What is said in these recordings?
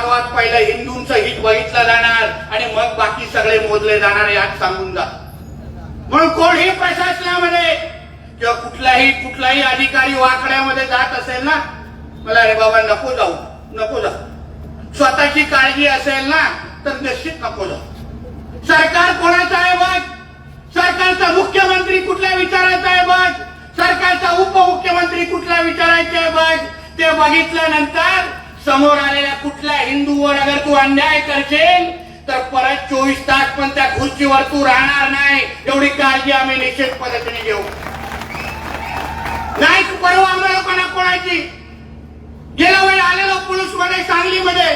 सर्वात पहिलं हिंदूंचं हित बघितलं जाणार आणि मग बाकी सगळे मोजले जाणार यात सांगून जा. म्हणून कोणीही प्रशासनामध्ये किंवा कुठलाही कुठलाही अधिकारी वाकड्यामध्ये जात असेल ना मला अरे बाबा नको जाऊ नको जाऊ. स्वतःची काळजी असेल ना तर निश्चित नको जाऊ. सरकार कोणाचं आहे बघ? सरकारचा मुख्यमंत्री कुठल्या विचारायचा आहे बघ? सरकारचा उपमुख्यमंत्री कुठला विचारायचा आहे बघ? ते बघितल्यानंतर समोर आलेल्या कुठल्या हिंदूवर अगर तू अन्याय करशील तर परत चोवीस तास पण त्या खुर्चीवर तू राहणार नाही. एवढी काळजी आम्ही निश्चित पद्धतीने घेऊ. नाही परवा आम्हाला लोकांना कोणाची गेल्या वेळी आलेलो पोलीसमध्ये सांगलीमध्ये.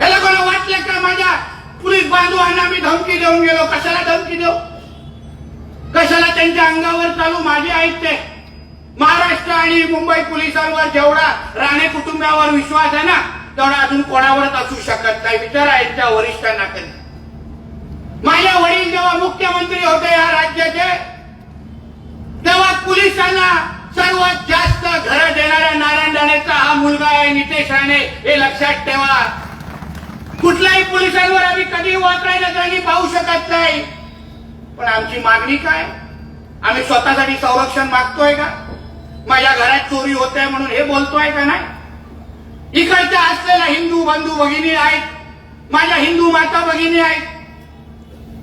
हे लोकांना वाटलं का माझ्या पोलीस बांधवांना मी धमकी देऊन गेलो? कशाला धमकी देऊ? कशाला त्यांच्या अंगावर चालू माझे आहेत ते आणि मुंबई पोलिसांवर जेवढा राणे कुटुंबावर विश्वास आहे ना तेवढा अजून कोणावरच असू शकत नाही. विचारा यांच्या वरिष्ठांना कधी. माझे वडील जेव्हा मुख्यमंत्री होते या राज्याचे तेव्हा पोलिसांना सर्वात जास्त घर देणाऱ्या नारायण राणेचा हा मुलगा आहे नितेश राणे हे लक्षात ठेवा. कुठल्याही पोलिसांवर आम्ही कधी वाकड्या त्यांनी पाहू शकत नाही. पण आमची मागणी काय? आम्ही स्वतःसाठी संरक्षण मागतोय का? माझ्या घरात चोरी होते म्हणून हे बोलतोय का नाही? इकडच्या असलेल्या हिंदू बंधू भगिनी आहेत माझ्या हिंदू माता भगिनी आहेत.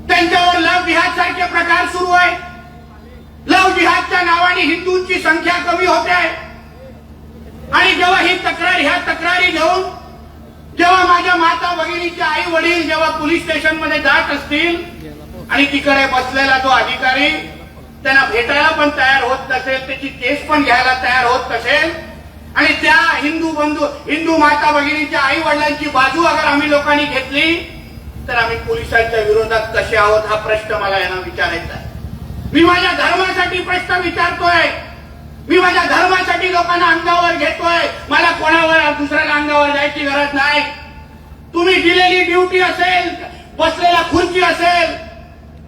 त्यांच्यावर लव जिहाद सारखे प्रकार सुरू आहे. लव जिहादच्या नावाने हिंदूंची संख्या कमी होते आहे. आणि जेव्हा ही तक्रार ह्या तक्रारी घेऊन जेव्हा माझ्या माता भगिनीचे आई वडील जेव्हा पोलीस स्टेशनमध्ये जात असतील आणि तिकडे बसलेला जो अधिकारी त्यांना भेटायला पण तयार होत नसेल त्याची केस पण घ्यायला तयार होत नसेल. आणि त्या हिंदू बंधू हिंदू माता भगिनीच्या आई वडिलांची बाजू अगर आम्ही लोकांनी घेतली तर आम्ही पोलिसांच्या विरोधात कसे आहोत हा प्रश्न मला यांना विचारायचा मी माझ्या धर्मासाठी प्रश्न विचारतोय. मी माझ्या धर्मासाठी लोकांना अंगावर घेतोय. मला कोणावर दुसऱ्याला अंगावर जायची गरज नाही. तुम्ही दिलेली ड्युटी असेल बसलेला खुर्ची असेल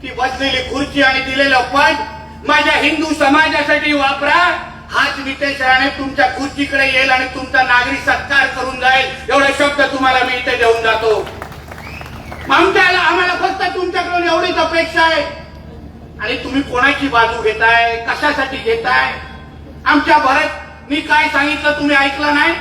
ती बसलेली खुर्ची आणि दिलेलं पद माझ्या हिंदू समाजासाठी वापरा. हाच नितेश राणे तुमच्या खुर्चीकडे येईल आणि तुमचा नागरी सत्कार करून जाईल. एवढे शब्द तुम्हाला मी इथे देऊन जातो. आमच्याला आम्हाला फक्त तुमच्याकडून एवढीच अपेक्षा आहे. आणि तुम्ही कोणाची बाजू घेताय? कशासाठी घेताय? आमच्या भरत मी काय सांगितलं तुम्ही ऐकलं नाही?